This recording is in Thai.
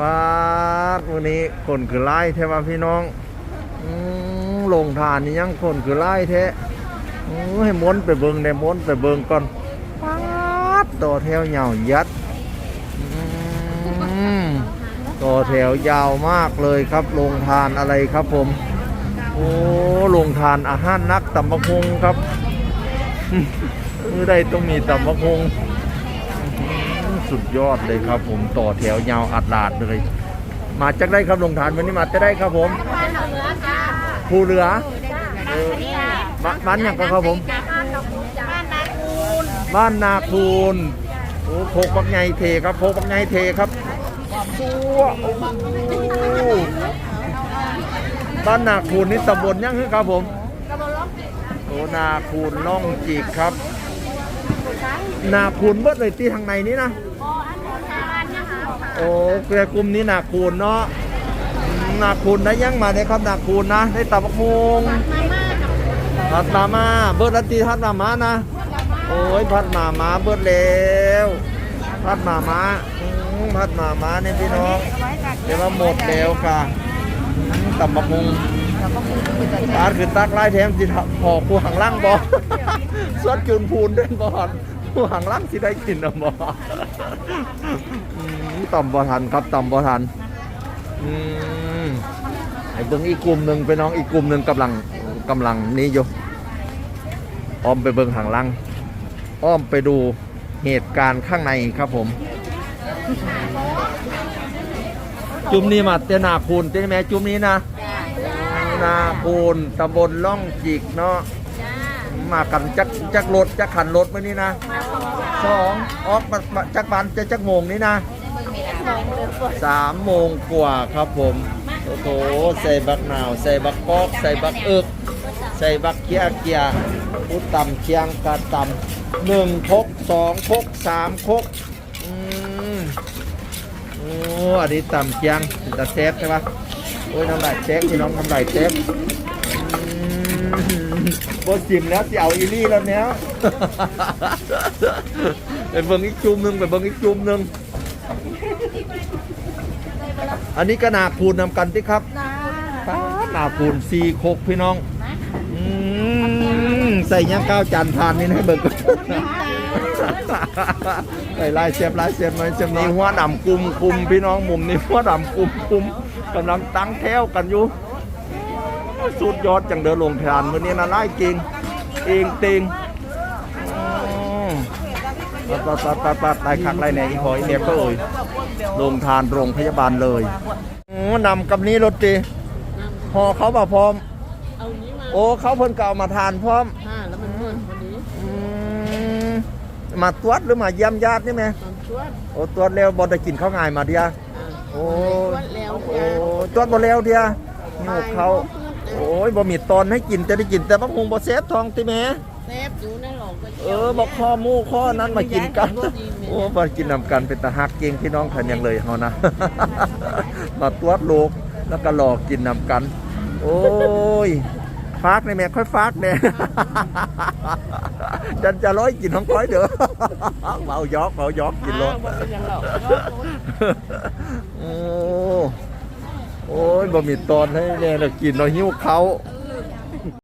ว้าดวันนี้คนคือไล่แท้ว่าพี่น้องอลงทานนี่ยังคนคือไล่แท้ให้ม้วนไปเบิงได้ม้วนไปเบิงก่อนว้าดต่อแถวเหยาวยัดต่อแถวยาวมากเลยครับลงทานอะไรครับผม โอ้ลงทานอาหารนักตำบักฮงครับมือใดต้องมีตำบักฮง สุดยอดเลยครับผมต่อแถวยาวอัดลาดเลย มาจากได้ครับลงทานวันนี้มาจะได้ครับผมภูเรือบ้านบ้านอย่างก็ครับผม บ้านนาคูนโอ้โพกปักไงเทครับโพกปักไงเทครับซัวบ้านนาคูนนี่ตำบลยังคือครับผมโอ้นาคูนล่องจิกครับ นาคูนเบิดเลยที่ทางในนี้นะโอ้เกลือกลุ่มนี้นาคูนเนาะอืมนาคูนได้ยังมาได้ครับนาคูนนะ ได้ตับกมงพัดมามาเบิดอันตีพัดมามานะโอ้ยพัดมามาเบิดแล้วพัดมามาอืมพัดมามาเนี่ยพี่น้องเดี๋ยวว่าหมดแล้วค่ะอืมตับกมงตาคือตักไล่แถมสิพอคูหังล่างบอ สวดจุนพูนเด่นบอลคูหังล่างสิได้กินนะบอต่ำบ่ทันครับต่ำบ่ทันไอ้เบิ้งอีกกลุ่มหนึ่งไปน้องอีกกลุ่มหนึ่งกำลังกำลังนี่อยู่อ้อมไปเบิ้งหางลังอ้อมไปดูเหตุการณ์ข้างในครับผม จุ่มนี้มาเตนาคูนใช่ไหมจุ่มนี้นะนาคูนตำบลล่องจิกเนาะ มากันจักจักรถจักขันรถมานี่นะสองออกมามาจากบ้านจะจักโมงนี้นะสามโมงกว่าครับผมโอ้โหใส่บักหนาวใส่บักกอกใส่บักเอิกใส่บักเกียเกียอุตำเคียงกาตำหนึ่งคกสองคกสามคกอืมโอ้อันนี้ตำเคียงตะเซฟใช่ปะโอ้ยน้ำลายเซฟพี่น้องน้ำลายเซฟอืม โบจิมแล้วจะเอาอีลี่แล้วเนี้ยไปเบิ่งอีกจุ่มหนึ่งไปเบิ่งอีกจุ่มหนึ่งอันนี้ก็นาคูนนำกันที่ครับป๊าดนาคูนซีโคกพี่น้องอืมใส่ย่างก้าวจานทานนี่ให้เบิ่งก่อนใส่ลายเสียบลายเสียบหน่อยเสียบนี้หัวดำกลุ่มคุมพี่น้องมุมนี้หัวดำกลุ่มคุมกำลังตั้งแถวกันอยู่ สุดยอดจังเดินลงทานวันนี้นะไล่จริงเองติงอืมปัดปัดปัดปัดตายคักไรเนี่ยอีหอยเนี่ยก็เอ่ยโรงทานโรงพยาบาลเลยนำกับนี้รถตีพอเขามาพร้อม โอ้เขาเพิ่นเก่ามาทานพร้อมาต้วมันเพิ่มวันนี้อืมมาตรวจหรือมาเยี่ยมญาตินี่ไหมโอ้ตรวจแล้วบ่ได้กินข้าวง่ายมาเดียโอ้ชวดแล้วโอ้ตรวจบ่แล้วเดียนี่เขา โอ้ยบ่มีตอนให้กินแต่ได้กินแต่บางคงบ่เซฟทองติแม่เซฟอยู่ในหลอกก็เออบอกข้อหมู่ข้อนั้นมากินกัน โอ้มากินนำกันเป็นตาฮักเก่งพี่น้องขันยังเลยเขานะ มาตรวจโลกแล้วก็หลอกกินนำกัน โอ้ยฟากในแม่ค่อยฟากเนี่ยจันจะร้อยกินของก้อยเด้อเมายอกเมายอกกินรถบ่เป็นอย่างหรอก โอ้ยบะหมี่ตอนให้แน่เรากินเราหิ้วเขา